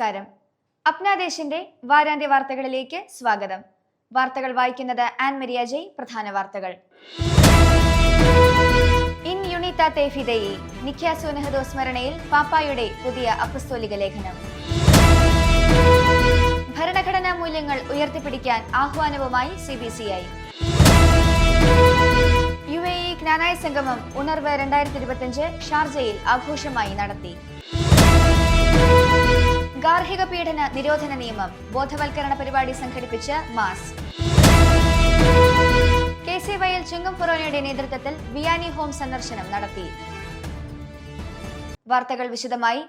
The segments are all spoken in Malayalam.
നമസ്കാരം. അപ്നാദേശിന്റെ വാരാന്ത്യ വാർത്തകളിലേക്ക് സ്വാഗതം. വാർത്തകൾ വായിക്കുന്നത് ആൻ മരിയ ജയ് പ്രധാന വാർത്തകൾ. ഇൻ യുണിത ഫിദയി നിഖ്യ സുനഹദോ സ്മരണയിൽ പാപ്പായുടെ പുതിയ അപ്പസ്തോലിക ലേഖനം. ഭരണഘടനാ മൂല്യങ്ങൾ ഉയർത്തിപ്പിടിക്കാൻ ആഹ്വാനവുമായി C B C I. U A E Knanaya സംഗമം ഉണർവ് രണ്ടായിരത്തി ഇരുപത്തിയഞ്ച് ഷാർജയിൽ ആഘോഷമായി നടത്തി. ഗാർഹിക പീഡന നിരോധന നിയമം. ബോധവൽക്കരണ പരിപാടി സംഘടിപ്പിച്ച് മാസ്. കെ സി വൈയിൽ ചുങ്കം ഫൊറോനയുടെ നേതൃത്വത്തിൽ വിയാനി ഹോം സന്ദർശനം നടത്തി. വാർത്തകൾ വിശദമായി.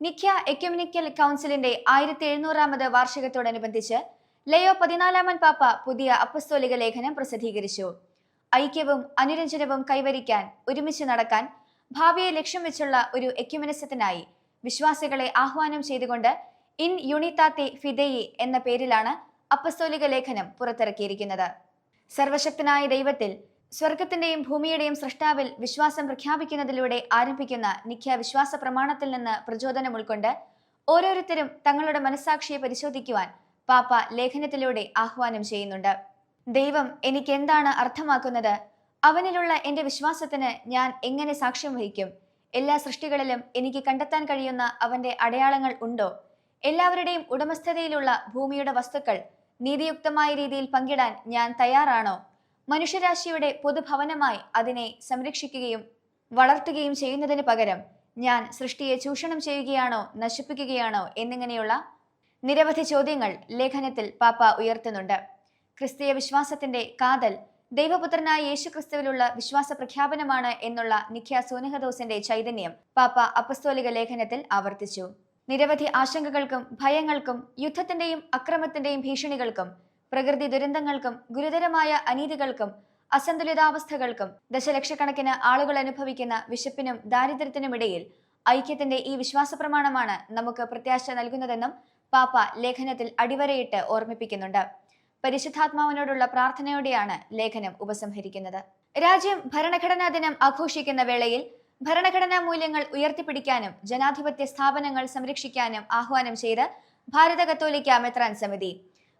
നിഖ്യ എക്യുമിനിക്കൽ കൗൺസിലിന്റെ ആയിരത്തി എഴുന്നൂറാമത് വാർഷികത്തോടനുബന്ധിച്ച് ലയോ പതിനാലാമൻ പാപ്പ പുതിയ അപ്പസ്തോലിക ലേഖനം പ്രസിദ്ധീകരിച്ചു. ഐക്യവും അനുരഞ്ജനവും കൈവരിക്കാൻ ഒരുമിച്ച് നടക്കാൻ ഭാവിയെ ലക്ഷ്യം വെച്ചുള്ള ഒരു എക്യുമിനിസത്തിനായി വിശ്വാസികളെ ആഹ്വാനം ചെയ്തുകൊണ്ട് ഇൻ യുണിതാത്തെ ഫിദയി എന്ന പേരിലാണ് അപ്പസ്തോലിക ലേഖനം പുറത്തിറക്കിയിരിക്കുന്നത്. സർവശക്തനായ ദൈവത്തിൽ സ്വർഗത്തിന്റെയും ഭൂമിയുടെയും സൃഷ്ടാവിൽ വിശ്വാസം പ്രഖ്യാപിക്കുന്നതിലൂടെ ആരംഭിക്കുന്ന നിഖ്യ വിശ്വാസ പ്രമാണത്തിൽ നിന്ന് പ്രചോദനം ഉൾക്കൊണ്ട് ഓരോരുത്തരും തങ്ങളുടെ മനസ്സാക്ഷിയെ പരിശോധിക്കുവാൻ പാപ്പ ലേഖനത്തിലൂടെ ആഹ്വാനം ചെയ്യുന്നുണ്ട്. ദൈവം എനിക്ക് എന്താണ് അർത്ഥമാക്കുന്നത്? അവനിലുള്ള എന്റെ വിശ്വാസത്തിന് ഞാൻ എങ്ങനെ സാക്ഷ്യം വഹിക്കും? എല്ലാ സൃഷ്ടികളിലും എനിക്ക് കണ്ടെത്താൻ കഴിയുന്ന അവന്റെ അടയാളങ്ങൾ ഉണ്ടോ? എല്ലാവരുടെയും ഉടമസ്ഥതയിലുള്ള ഭൂമിയുടെ വസ്തുക്കൾ നീതിയുക്തമായ രീതിയിൽ പങ്കിടാൻ ഞാൻ തയ്യാറാണോ? മനുഷ്യരാശിയുടെ പൊതുഭവനമായി അതിനെ സംരക്ഷിക്കുകയും വളർത്തുകയും ചെയ്യുന്നതിന് പകരം ഞാൻ സൃഷ്ടിയെ ചൂഷണം ചെയ്യുകയാണോ നശിപ്പിക്കുകയാണോ എന്നിങ്ങനെയുള്ള നിരവധി ചോദ്യങ്ങൾ ലേഖനത്തിൽ പാപ്പ ഉയർത്തുന്നുണ്ട്. ക്രിസ്തീയ വിശ്വാസത്തിന്റെ കാതൽ ദൈവപുത്രനായ യേശു ക്രിസ്തുവിലുള്ള വിശ്വാസ പ്രഖ്യാപനമാണ് എന്നുള്ള നിഖ്യ സൂനഹദോസിന്റെ ചൈതന്യം പാപ്പ അപ്പസ്തോലിക ലേഖനത്തിൽ ആവർത്തിച്ചു. നിരവധി ആശങ്കകൾക്കും ഭയങ്ങൾക്കും യുദ്ധത്തിന്റെയും അക്രമത്തിന്റെയും ഭീഷണികൾക്കും പ്രകൃതി ദുരന്തങ്ങൾക്കും ഗുരുതരമായ അനീതികൾക്കും അസന്തുലിതാവസ്ഥകൾക്കും ദശലക്ഷക്കണക്കിന് ആളുകൾ അനുഭവിക്കുന്ന വിശപ്പിനും ദാരിദ്ര്യത്തിനുമിടയിൽ ഐക്യത്തിന്റെ ഈ വിശ്വാസ പ്രമാണമാണ് നമുക്ക് പ്രത്യാശ നൽകുന്നതെന്നും പാപ്പ ലേഖനത്തിൽ അടിവരയിട്ട് ഓർമ്മിപ്പിക്കുന്നുണ്ട്. പരിശുദ്ധാത്മാവിനോടുള്ള പ്രാർത്ഥനയോടെയാണ് ലേഖനം ഉപസംഹരിക്കുന്നത്. രാജ്യം ഭരണഘടനാ ദിനം ആഘോഷിക്കുന്ന വേളയിൽ ഭരണഘടനാ മൂല്യങ്ങൾ ഉയർത്തിപ്പിടിക്കാനും ജനാധിപത്യ സ്ഥാപനങ്ങൾ സംരക്ഷിക്കാനും ആഹ്വാനം ചെയ്ത് ഭാരത കത്തോലിക്ക മെത്രാൻ സമിതി.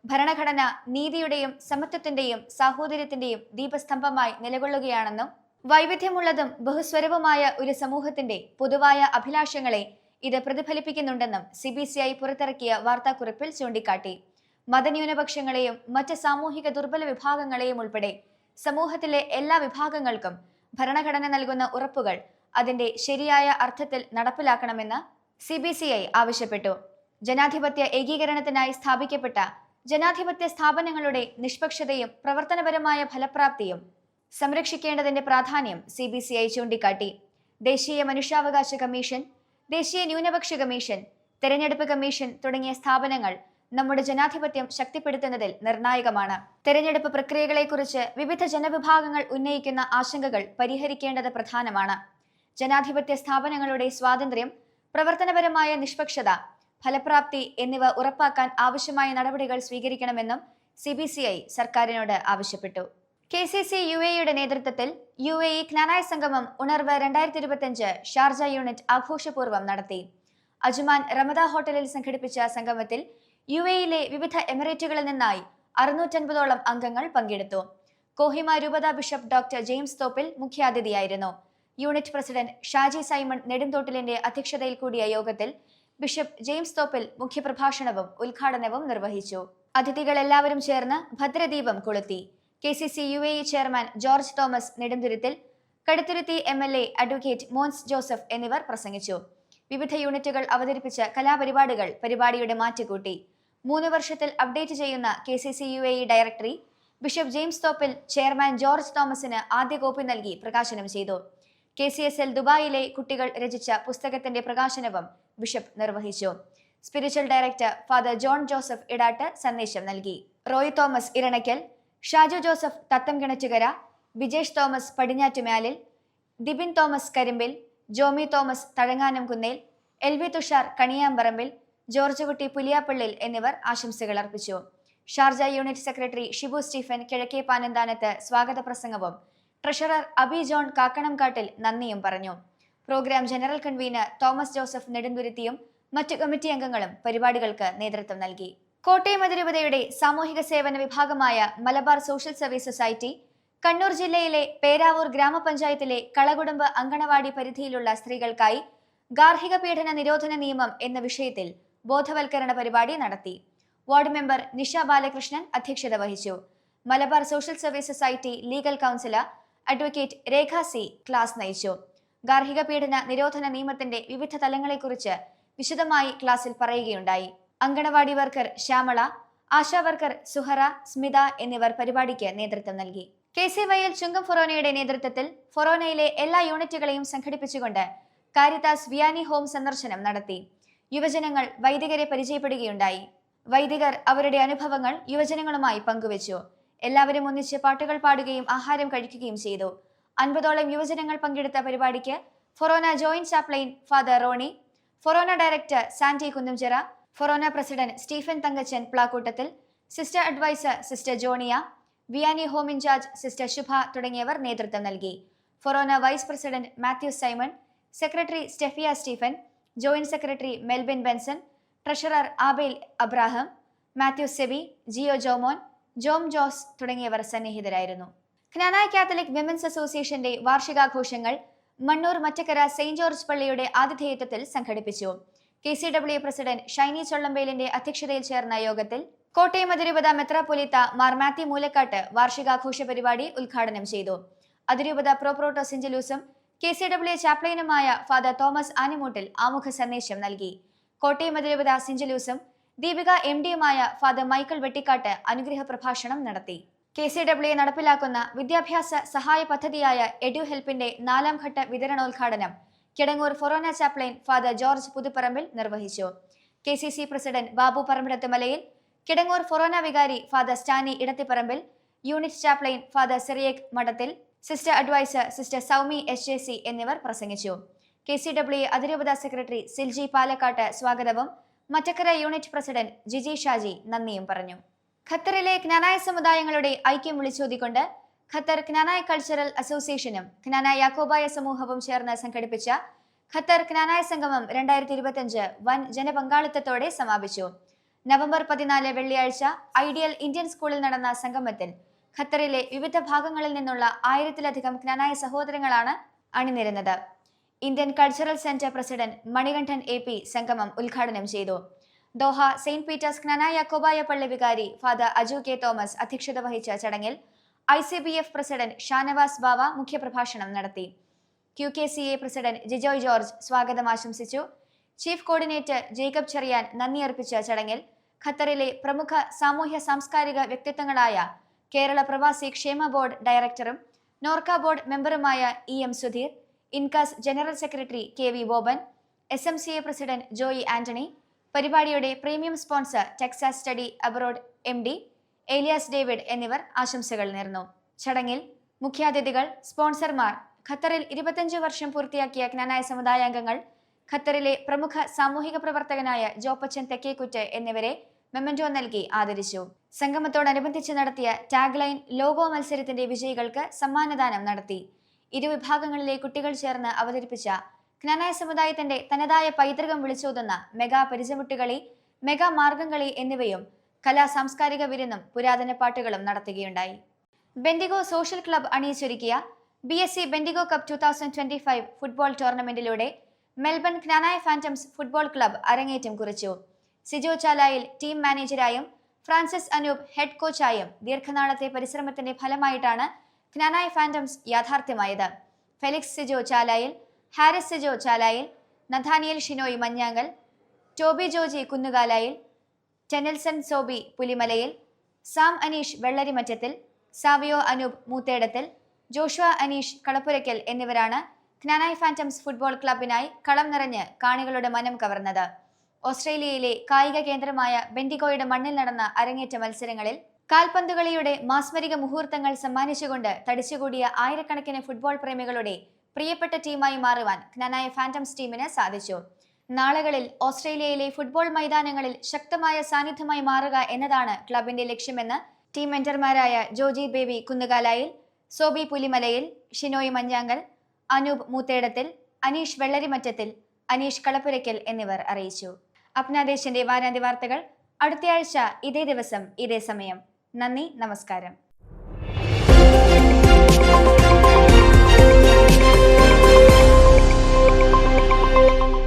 ഭരണഘടന നീതിയുടെയും സമത്വത്തിന്റെയും സാഹോദര്യത്തിന്റെയും ദീപസ്തംഭമായി നിലകൊള്ളുകയാണെന്നും വൈവിധ്യമുള്ളതും ബഹുസ്വരവുമായ ഒരു സമൂഹത്തിന്റെ പൊതുവായ അഭിലാഷങ്ങളെ ഇത് പ്രതിഫലിപ്പിക്കുന്നുണ്ടെന്നും സി ബി സി ഐ പുറത്തിറക്കിയ വാർത്താക്കുറിപ്പിൽ ചൂണ്ടിക്കാട്ടി. മതന്യൂനപക്ഷങ്ങളെയും മറ്റ് സാമൂഹിക ദുർബല വിഭാഗങ്ങളെയും ഉൾപ്പെടെ സമൂഹത്തിലെ എല്ലാ വിഭാഗങ്ങൾക്കും ഭരണഘടന നൽകുന്ന ഉറപ്പുകൾ അതിന്റെ ശരിയായ അർത്ഥത്തിൽ നടപ്പിലാക്കണമെന്ന് സി ബി സി ഐ ആവശ്യപ്പെട്ടു. ജനാധിപത്യ ഏകീകരണത്തിനായി സ്ഥാപിക്കപ്പെട്ട ജനാധിപത്യ സ്ഥാപനങ്ങളുടെ നിഷ്പക്ഷതയും പ്രവർത്തനപരമായ ഫലപ്രാപ്തിയും സംരക്ഷിക്കേണ്ടതിന്റെ പ്രാധാന്യം സി ബി സി ഐ ചൂണ്ടിക്കാട്ടി. ദേശീയ മനുഷ്യാവകാശ കമ്മീഷൻ ദേശീയ ന്യൂനപക്ഷ കമ്മീഷൻ തെരഞ്ഞെടുപ്പ് കമ്മീഷൻ തുടങ്ങിയ സ്ഥാപനങ്ങൾ നമ്മുടെ ജനാധിപത്യം ശക്തിപ്പെടുത്തുന്നതിൽ നിർണായകമാണ്. തെരഞ്ഞെടുപ്പ് പ്രക്രിയകളെക്കുറിച്ച് വിവിധ ജനവിഭാഗങ്ങൾ ഉന്നയിക്കുന്ന ആശങ്കകൾ പരിഹരിക്കേണ്ടത് പ്രധാനമാണ്. ജനാധിപത്യ സ്ഥാപനങ്ങളുടെ സ്വാതന്ത്ര്യം പ്രവർത്തനപരമായ നിഷ്പക്ഷത ഫലപ്രാപ്തി എന്നിവ ഉറപ്പാക്കാൻ ആവശ്യമായ നടപടികൾ സ്വീകരിക്കണമെന്നും സി ബി സി ഐ സർക്കാരിനോട് ആവശ്യപ്പെട്ടു. കെ സി സി യു എയുടെ നേതൃത്വത്തിൽ യു എ ഇ ജ്ഞാനായ സംഗമം ഉണർവ് രണ്ടായിരത്തി ഇരുപത്തിയഞ്ച് ഷാർജ യൂണിറ്റ് ആഘോഷപൂർവം നടത്തി. അജ്മാൻ റമദ ഹോട്ടലിൽ സംഘടിപ്പിച്ച സംഗമത്തിൽ യു എയിലെ വിവിധ എമിറേറ്റുകളിൽ നിന്നായി അറുന്നൂറ്റൻപതോളം അംഗങ്ങൾ പങ്കെടുത്തു. കോഹിമ രൂപത ബിഷപ്പ് ഡോക്ടർ ജെയിംസ് തോപ്പിൽ മുഖ്യാതിഥിയായിരുന്നു. യൂണിറ്റ് പ്രസിഡന്റ് ഷാജി സൈമൺ നെടുംതോട്ടിലിന്റെ അധ്യക്ഷതയിൽ കൂടിയ യോഗത്തിൽ ബിഷപ്പ് ജെയിംസ് തോപ്പിൽ മുഖ്യപ്രഭാഷണവും ഉദ്ഘാടനവും നിർവഹിച്ചു. അതിഥികൾ എല്ലാവരും ചേർന്ന് ഭദ്രദീപം കൊളുത്തി. K C C U A E chairman George Thomas Nedumthuruthil Kaduthuruthy M L A advocate Mons Joseph എന്നിവർ പ്രസംഗിച്ചു. വിവിധ യൂണിറ്റുകൾ അവതരിപ്പിച്ച കലാപരിപാടികൾ പരിപാടിയുടെ മാറ്റുകൂട്ടി. മൂന്ന് വർഷത്തിൽ അപ്ഡേറ്റ് ചെയ്യുന്ന K C C U A E directory bishop James Thoppil chairman George തോമസിന് ആദ്യ കോപ്പി നൽകി പ്രകാശനം ചെയ്തു. കെ സി എസ് എൽ ദുബായിലെ കുട്ടികൾ രചിച്ച പുസ്തകത്തിന്റെ പ്രകാശനവും ബിഷപ്പ് നിർവഹിച്ചു. Spiritual director father John Joseph Idattu സന്ദേശം നൽകി. Roy Thomas Iranakkal Shaju Joseph Thatham Kinattukara Bijesh Thomas Padinjattumalil Dibin Thomas Karimpil Jomi Thomas തഴങ്ങാനം Kunnel L V Thushar Kaniyamparambil George Kutty Puliyappallil എന്നിവർ ആശംസകൾ അർപ്പിച്ചു. Sharjah unit secretary Shibu Stephen Kizhakke Panananthanathu സ്വാഗത പ്രസംഗവും ട്രഷറർ അബി ജോൺ കാക്കണംകാട്ടിൽ നന്ദിയും പറഞ്ഞു. Program general convener Thomas Joseph നെടുന്തുരുത്തിയും മറ്റ് കമ്മിറ്റി അംഗങ്ങളും പരിപാടികൾക്ക് നേതൃത്വം നൽകി. കോട്ടയം അതിരൂപതയുടെ സാമൂഹിക സേവന വിഭാഗമായ Malabar social service society Kannur ജില്ലയിലെ പേരാവൂർ ഗ്രാമപഞ്ചായത്തിലെ കളകുടുംബ അങ്കണവാടി പരിധിയിലുള്ള സ്ത്രീകൾക്കായി ഗാർഹിക പീഡന നിരോധന നിയമം എന്ന വിഷയത്തിൽ ബോധവൽക്കരണ പരിപാടി നടത്തി. വാർഡ് മെമ്പർ നിഷ ബാലകൃഷ്ണൻ അധ്യക്ഷത വഹിച്ചു. Malabar social service society legal counsellor advocate Rekha C class നയിച്ചു. ഗാർഹിക പീഡന നിരോധന നിയമത്തിന്റെ വിവിധ തലങ്ങളെക്കുറിച്ച് വിശദമായി ക്ലാസ്സിൽ പറയുകയുണ്ടായി. അങ്കണവാടി വർക്കർ ശ്യാമള ആശാ വർക്കർ സുഹറ സ്മിത എന്നിവർ പരിപാടിക്ക് നേതൃത്വം നൽകി. കെ സി വൈയിൽ ചുങ്കം ഫൊറോനയുടെ നേതൃത്വത്തിൽ ഫൊറോനയിലെ എല്ലാ യൂണിറ്റുകളെയും സംഘടിപ്പിച്ചുകൊണ്ട് കാരിതാസ് വിയാനി ഹോം സന്ദർശനം നടത്തി. യുവജനങ്ങൾ വൈദികരെ പരിചയപ്പെടുകയുണ്ടായി. വൈദികർ അവരുടെ അനുഭവങ്ങൾ യുവജനങ്ങളുമായി പങ്കുവച്ചു. എല്ലാവരും ഒന്നിച്ച് പാട്ടുകൾ പാടുകയും ആഹാരം കഴിക്കുകയും ചെയ്തു. അൻപതോളം യുവജനങ്ങൾ പങ്കെടുത്ത പരിപാടിക്ക് forane joint chaplain father Ronnie forane director Santy Kunnumchira forane president Stephen Thankachan Plakkoottathil sister adviser sister Joniya Vianney home incharge sister Shubha തുടങ്ങിയവർ നേതൃത്വം നൽകി. Forane vice president Mathew Simon secretary Stefia Stephen joint secretary Melbin Benson treasurer Abel Abraham Mathew Seby Jio Jomon Jom Jose തുടങ്ങിയവർ സന്നിഹിതരായിരുന്നു. ജ്ഞാനായ കാത്തലിക് വിമൻസ് അസോസിയേഷന്റെ വാർഷികാഘോഷങ്ങൾ മണ്ണൂർ മറ്റക്കര സെയിന്റ് ജോർജ് പള്ളിയുടെ ആതിഥേയത്വത്തിൽ സംഘടിപ്പിച്ചു. K C W president Shiny ചൊള്ളമ്പേലിന്റെ അധ്യക്ഷതയിൽ ചേർന്ന യോഗത്തിൽ കോട്ടയം അതിരൂപത മെത്രാപൊലിത്ത മാർ മാത്യു മൂലക്കാട്ട് വാർഷികാഘോഷ പരിപാടി ഉദ്ഘാടനം ചെയ്തു. അതിരൂപത പ്രോപ്രോട്ടോ സെഞ്ചലൂസും കെ സി ഡബ്ല്യു ചാപ്ലൈനുമായ ഫാദർ തോമസ് ആനിമൂട്ടിൽ ആമുഖ സന്ദേശം നൽകി. കോട്ടയം അതിരൂപത സെഞ്ചലൂസും ദീപിക എം ഡിയുമായ ഫാദർ മൈക്കിൾ വെട്ടിക്കാട്ട് അനുഗ്രഹ പ്രഭാഷണം നടത്തി. കെ സി ഡബ്ല്യു നടപ്പിലാക്കുന്ന വിദ്യാഭ്യാസ സഹായ പദ്ധതിയായ എഡ്യു ഹെൽപ്പിന്റെ നാലാം ഘട്ട വിതരണോദ്ഘാടനം Kidangoor forane chaplain father George Puthuparambil നിർവഹിച്ചു. K C C president Babu Parambidathu Malayil Kidangoor forane വികാരി father Stanly Edathiparambil unit chaplain father Cyriac Madathil sister adviser sister Soumy S J C എന്നിവർ പ്രസംഗിച്ചു. കെ സി ഡബ്ല്യു അതിരൂപത സെക്രട്ടറി സിൽജി പാലക്കാട്ട് സ്വാഗതവും മറ്റക്കര യൂണിറ്റ് പ്രസിഡന്റ് ജിജി ഷാജി നന്ദിയും പറഞ്ഞു. ഖത്തറിലെ ജ്ഞാനായ സമുദായങ്ങളുടെ ഐക്യം വിളിച്ചോതിക്കൊണ്ട് ഖത്തർ ജ്ഞാനായ കൾച്ചറൽ അസോസിയേഷനും ജ്ഞാനായ യാക്കോബായ സമൂഹവും ചേർന്ന് സംഘടിപ്പിച്ച ഖത്തർ ജ്ഞാനായ സംഗമം രണ്ടായിരത്തി ഇരുപത്തിയഞ്ച് വൻ ജനപങ്കാളിത്തത്തോടെ സമാപിച്ചു. നവംബർ പതിനാല് വെള്ളിയാഴ്ച ഐഡിയൽ ഇന്ത്യൻ സ്കൂളിൽ നടന്ന സംഗമത്തിൽ ഖത്തറിലെ വിവിധ ഭാഗങ്ങളിൽ നിന്നുള്ള ആയിരത്തിലധികം ജ്ഞാനായ സഹോദരങ്ങളാണ് അണിനിരുന്നത്. Indian cultural centre president Manikandan A P സംഗമം ഉദ്ഘാടനം ചെയ്തു. ദോഹ സെയിന്റ് പീറ്റേഴ്സ് ക്നനായ കൊബായ പള്ളി വികാരി ഫാദർ അജു കെ തോമസ് അധ്യക്ഷത വഹിച്ച ചടങ്ങിൽ I C B F president Shanavas Bava മുഖ്യപ്രഭാഷണം നടത്തി. Q K C A president Jijoy George സ്വാഗതം ആശംസിച്ചു. ചീഫ് കോർഡിനേറ്റർ ജേക്കബ് ചെറിയാൻ നന്ദി അർപ്പിച്ച ചടങ്ങിൽ ഖത്തറിലെ പ്രമുഖ സാമൂഹ്യ സാംസ്കാരിക വ്യക്തിത്വങ്ങളായ കേരള പ്രവാസി ക്ഷേമ ബോർഡ് ഡയറക്ടറും NORKA board മെമ്പറുമായ E M Sudheer INCAS general secretary K V Boban S M C A president Joy Antony പരിപാടിയുടെ premium sponsor Texas study abroad M D Elias David എന്നിവർ ആശംസകൾ നേർന്നു. ചടങ്ങിൽ മുഖ്യാതിഥികൾ സ്പോൺസർമാർ ഖത്തറിൽ ഇരുപത്തഞ്ച് വർഷം പൂർത്തിയാക്കിയ ജ്ഞാനായ സമുദായാംഗങ്ങൾ ഖത്തറിലെ പ്രമുഖ സാമൂഹിക പ്രവർത്തകനായ ജോപ്പച്ചൻ തെക്കേക്കുറ്റ് എന്നിവരെ മെമ്മന്റോ നൽകി ആദരിച്ചു. സംഗമത്തോടനുബന്ധിച്ച് നടത്തിയ ടാഗ്ലൈൻ ലോഗോ മത്സരത്തിന്റെ വിജയികൾക്ക് സമ്മാനദാനം നടത്തി. ഇരുവിഭാഗങ്ങളിലെ കുട്ടികൾ ചേർന്ന് അവതരിപ്പിച്ച ജ്ഞാനായ സമുദായത്തിന്റെ തനതായ പൈതൃകം വിളിച്ചോതുന്ന മെഗാ പരിചമുട്ടുകളി മെഗാ മാർഗംകളി എന്നിവയും കലാ സാംസ്കാരിക വിരുന്നും പുരാതന പാട്ടുകളും നടത്തുകയുണ്ടായി. Bendigo social club അണിയിച്ചൊരുക്കിയ B S C Bendigo cup two thousand twenty five football ടൂർണമെന്റിലൂടെ Melbourne Knanaya phantoms football club അരങ്ങേറ്റം കുറിച്ചു. സിജോ ചാലായിൽ ടീം മാനേജരായും ഫ്രാൻസിസ് അനൂപ് ഹെഡ് കോച്ചായും ദീർഘനാളത്തെ പരിശ്രമത്തിന്റെ ഫലമായിട്ടാണ് Knanaya phantoms യാഥാർത്ഥ്യമായത്. Felix Sijo Chalayil Harris Sijo Chalayil Nathaniel Shinoy Manjankal Toby Joji Kunnukalayil Tenelson Soby Pulimalayil Sam Aneesh Vellarimattathil Savio Anoop Moothedathil Joshua Aneesh Kalappurakkal എന്നിവരാണ് ജ്ഞാനായ് ഫാന്റംസ് ഫുട്ബോൾ ക്ലബിനായി കളം നിറഞ്ഞ് കാണികളുടെ മനം കവർന്നത്. ഓസ്ട്രേലിയയിലെ കായിക കേന്ദ്രമായ ബെൻഡിഗോയുടെ മണ്ണിൽ നടന്ന അരങ്ങേറ്റ മത്സരങ്ങളിൽ കാൽപന്തുകളിയുടെ മാസ്മരിക മുഹൂർത്തങ്ങൾ സമ്മാനിച്ചുകൊണ്ട് തടിച്ചുകൂടിയ ആയിരക്കണക്കിന് ഫുട്ബോൾ പ്രേമികളുടെ പ്രിയപ്പെട്ട ടീമായി മാറുവാൻ ജ്ഞാനായ ഫാന്റംസ് ടീമിന് സാധിച്ചു. നാളുകളിൽ ഓസ്ട്രേലിയയിലെ ഫുട്ബോൾ മൈതാനങ്ങളിൽ ശക്തമായ സാന്നിധ്യമായി മാറുക എന്നതാണ് ക്ലബിന്റെ ലക്ഷ്യമെന്ന് ടീം മെന്റർമാരായ ജോജി ബേബി കുന്നുകാലായിൽ സോബി പുലിമലയിൽ ഷിനോയ് മഞ്ഞാങ്കൽ അനൂപ് മൂത്തേടത്തിൽ അനീഷ് വെള്ളരിമറ്റത്തിൽ അനീഷ് കളപ്പുരയ്ക്കൽ എന്നിവർ അറിയിച്ചു. അപ്നാദേശിന്റെ വാരാന്ത്യ വാർത്തകൾ അടുത്തയാഴ്ച ഇതേ ദിവസം ഇതേ സമയം. നന്ദി നമസ്കാരം.